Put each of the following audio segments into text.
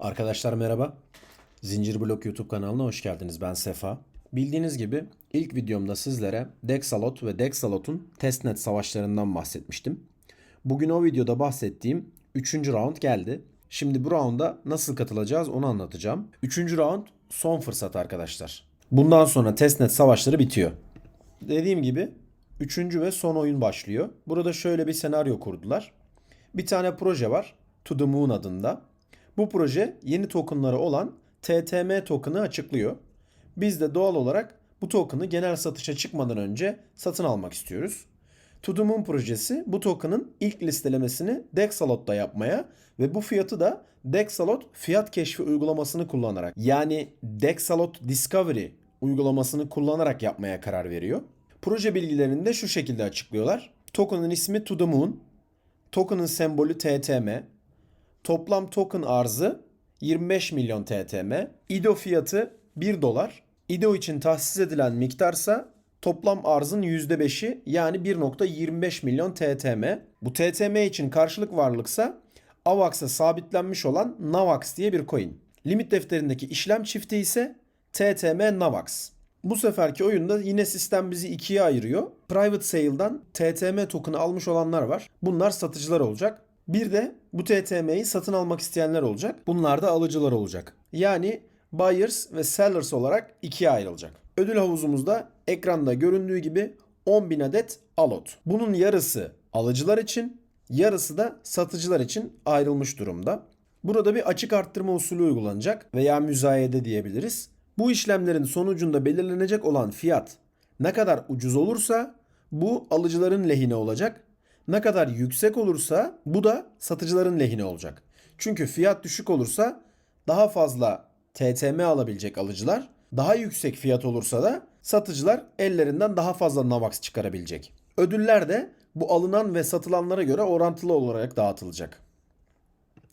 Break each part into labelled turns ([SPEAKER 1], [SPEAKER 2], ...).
[SPEAKER 1] Arkadaşlar merhaba. Zincir Blok YouTube kanalına hoş geldiniz. Ben Sefa. Bildiğiniz gibi ilk videomda sizlere Dexalot ve Dexalot'un testnet savaşlarından bahsetmiştim. Bugün o videoda bahsettiğim 3. round geldi. Şimdi bu rounda nasıl katılacağız onu anlatacağım. 3. round son fırsat arkadaşlar. Bundan sonra testnet savaşları bitiyor. Dediğim gibi 3. ve son oyun başlıyor. Burada şöyle bir senaryo kurdular. Bir tane proje var. To the Moon adında. Bu proje yeni tokenları olan TTM token'ı açıklıyor. Biz de doğal olarak bu token'ı genel satışa çıkmadan önce satın almak istiyoruz. To the Moon projesi bu token'ın ilk listelemesini Dexalot'ta yapmaya ve bu fiyatı da Dexalot fiyat keşfi uygulamasını kullanarak yani Dexalot Discovery uygulamasını kullanarak yapmaya karar veriyor. Proje bilgilerini de şu şekilde açıklıyorlar. Token'ın ismi To the token'ın sembolü TTM, Toplam token arzı 25 milyon TTM. IDO fiyatı 1 dolar. IDO için tahsis edilen miktarsa toplam arzın %5'i yani 1.25 milyon TTM. Bu TTM için karşılık varlıksa AVAX'a sabitlenmiş olan NAVAX diye bir coin. Limit defterindeki işlem çifti ise TTM NAVAX. Bu seferki oyunda yine sistem bizi ikiye ayırıyor. Private Sale'dan TTM token'ı almış olanlar var. Bunlar satıcılar olacak. Bir de bu TTM'yi satın almak isteyenler olacak. Bunlar da alıcılar olacak. Yani buyers ve sellers olarak ikiye ayrılacak. Ödül havuzumuzda ekranda göründüğü gibi 10.000 adet alot. Bunun yarısı alıcılar için, yarısı da satıcılar için ayrılmış durumda. Burada bir açık arttırma usulü uygulanacak veya müzayede diyebiliriz. Bu işlemlerin sonucunda belirlenecek olan fiyat ne kadar ucuz olursa bu alıcıların lehine olacak. Ne kadar yüksek olursa bu da satıcıların lehine olacak. Çünkü fiyat düşük olursa daha fazla TTM alabilecek alıcılar, daha yüksek fiyat olursa da satıcılar ellerinden daha fazla Navax çıkarabilecek. Ödüller de bu alınan ve satılanlara göre orantılı olarak dağıtılacak.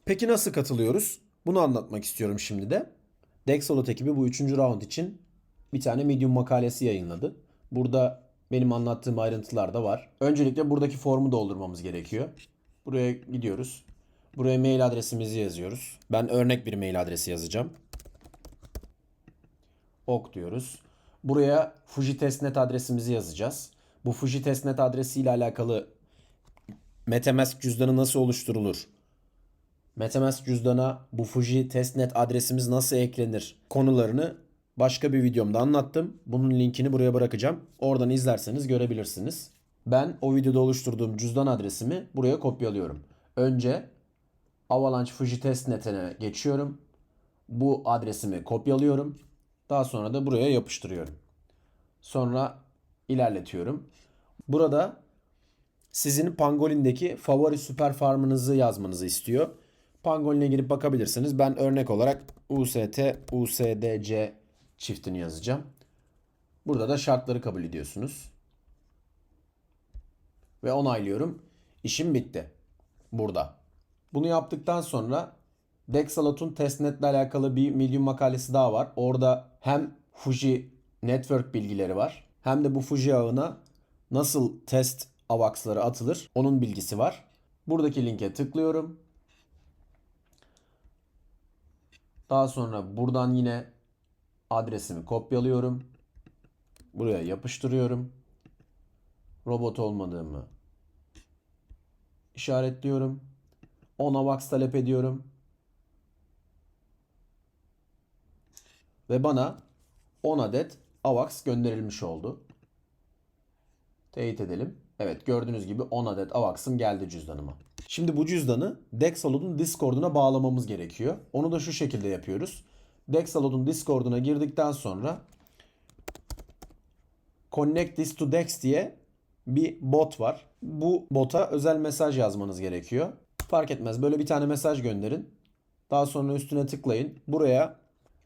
[SPEAKER 1] Peki nasıl katılıyoruz? Bunu anlatmak istiyorum şimdi de. Dexalot ekibi bu üçüncü round için bir tane Medium makalesi yayınladı. Burada benim anlattığım ayrıntılar da var. Öncelikle buradaki formu doldurmamız gerekiyor. Buraya gidiyoruz. Buraya mail adresimizi yazıyoruz. Ben örnek bir mail adresi yazacağım. Ok diyoruz. Buraya Fuji testnet adresimizi yazacağız. Bu Fuji testnet adresi ile alakalı MetaMask cüzdanı nasıl oluşturulur? MetaMask cüzdana bu Fuji testnet adresimiz nasıl eklenir konularını başka bir videomda anlattım. Bunun linkini buraya bırakacağım. Oradan izlerseniz görebilirsiniz. Ben o videoda oluşturduğum cüzdan adresimi buraya kopyalıyorum. Önce Avalanche Fuji testnet'ine geçiyorum. Bu adresimi kopyalıyorum. Daha sonra da buraya yapıştırıyorum. Sonra ilerletiyorum. Burada sizin Pangolin'deki favori süper farmınızı yazmanızı istiyor. Pangolin'e girip bakabilirsiniz. Ben örnek olarak UST, USDC çiftini yazacağım. Burada da şartları kabul ediyorsunuz. Ve onaylıyorum. İşim bitti. Burada. Bunu yaptıktan sonra Dexalot'un testnetle alakalı bir Medium makalesi daha var. Orada hem Fuji network bilgileri var. Hem de bu Fuji ağına nasıl test avaxları atılır onun bilgisi var. Buradaki linke tıklıyorum. Daha sonra buradan yine adresimi kopyalıyorum. Buraya yapıştırıyorum. Robot olmadığımı işaretliyorum. 10 AVAX talep ediyorum. Ve bana 10 adet AVAX gönderilmiş oldu. Teyit edelim. Evet gördüğünüz gibi 10 adet AVAX'ım geldi cüzdanıma. Şimdi bu cüzdanı Dexalot'un Discord'una bağlamamız gerekiyor. Onu da şu şekilde yapıyoruz. Dexalot'un Discord'una girdikten sonra Connect this to Dex diye bir bot var. Bu bota özel mesaj yazmanız gerekiyor. Fark etmez. Böyle bir tane mesaj gönderin. Daha sonra üstüne tıklayın. Buraya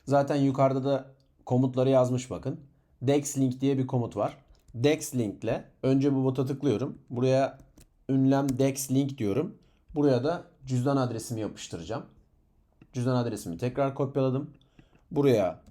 [SPEAKER 1] zaten yukarıda da komutları yazmış bakın. Dex link diye bir komut var. Dex linkle önce bu bota tıklıyorum. Buraya ünlem Dex link diyorum. Buraya da cüzdan adresimi yapıştıracağım. Cüzdan adresimi tekrar kopyaladım. Buraya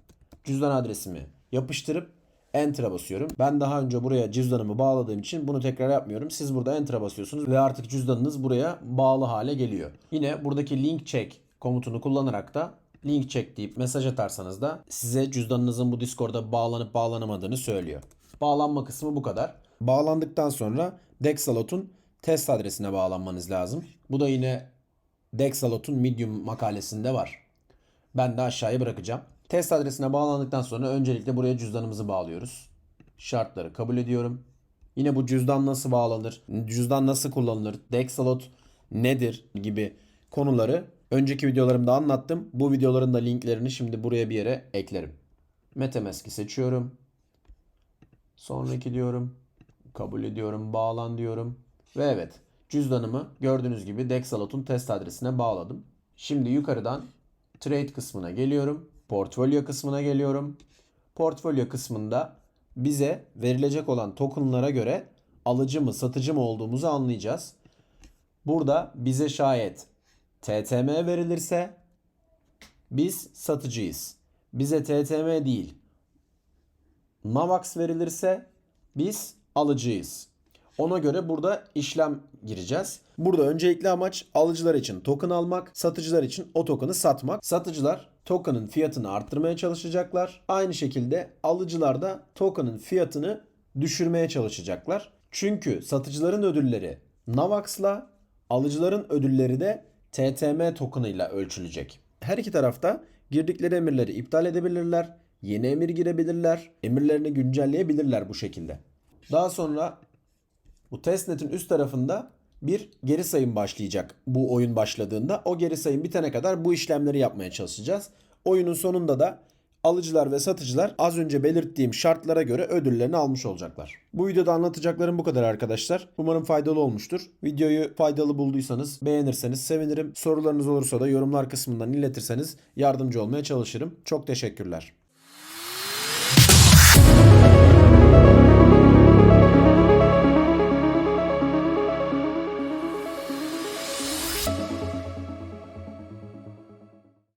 [SPEAKER 1] cüzdan adresimi yapıştırıp Enter'a basıyorum. Ben daha önce buraya cüzdanımı bağladığım için bunu tekrar yapmıyorum. Siz burada Enter'a basıyorsunuz ve artık cüzdanınız buraya bağlı hale geliyor. Yine buradaki link check komutunu kullanarak da link çek deyip mesaj atarsanız da size cüzdanınızın bu Discord'a bağlanıp bağlanamadığını söylüyor. Bağlanma kısmı bu kadar. Bağlandıktan sonra Dexalot'un test adresine bağlanmanız lazım. Bu da yine Dexalot'un Medium makalesinde var. Ben de aşağıya bırakacağım. Test adresine bağlandıktan sonra öncelikle buraya cüzdanımızı bağlıyoruz. Şartları kabul ediyorum. Yine bu cüzdan nasıl bağlanır, cüzdan nasıl kullanılır, Dexalot nedir gibi konuları önceki videolarımda anlattım. Bu videoların da linklerini şimdi buraya bir yere eklerim. Metamask'i seçiyorum. Sonraki diyorum. Kabul ediyorum. Bağlan diyorum. Ve evet cüzdanımı gördüğünüz gibi Dexalot'un test adresine bağladım. Şimdi yukarıdan Trade kısmına geliyorum. Portfolyo kısmına geliyorum. Portfolyo kısmında bize verilecek olan tokenlara göre alıcı mı satıcı mı olduğumuzu anlayacağız. Burada bize şayet TTM verilirse biz satıcıyız. Bize TTM değil Navax verilirse biz alıcıyız. Ona göre burada işlem gireceğiz. Burada öncelikli amaç alıcılar için token almak, satıcılar için o token'ı satmak. Satıcılar token'ın fiyatını arttırmaya çalışacaklar. Aynı şekilde alıcılar da token'ın fiyatını düşürmeye çalışacaklar. Çünkü satıcıların ödülleri Navax'la, alıcıların ödülleri de TTM token'ıyla ölçülecek. Her iki tarafta girdikleri emirleri iptal edebilirler, yeni emir girebilirler, emirlerini güncelleyebilirler bu şekilde. Daha sonra bu testnetin üst tarafında bir geri sayım başlayacak bu oyun başladığında. O geri sayım bitene kadar bu işlemleri yapmaya çalışacağız. Oyunun sonunda da alıcılar ve satıcılar az önce belirttiğim şartlara göre ödüllerini almış olacaklar. Bu videoda anlatacaklarım bu kadar arkadaşlar. Umarım faydalı olmuştur. Videoyu faydalı bulduysanız beğenirseniz sevinirim. Sorularınız olursa da yorumlar kısmından iletirseniz yardımcı olmaya çalışırım. Çok teşekkürler.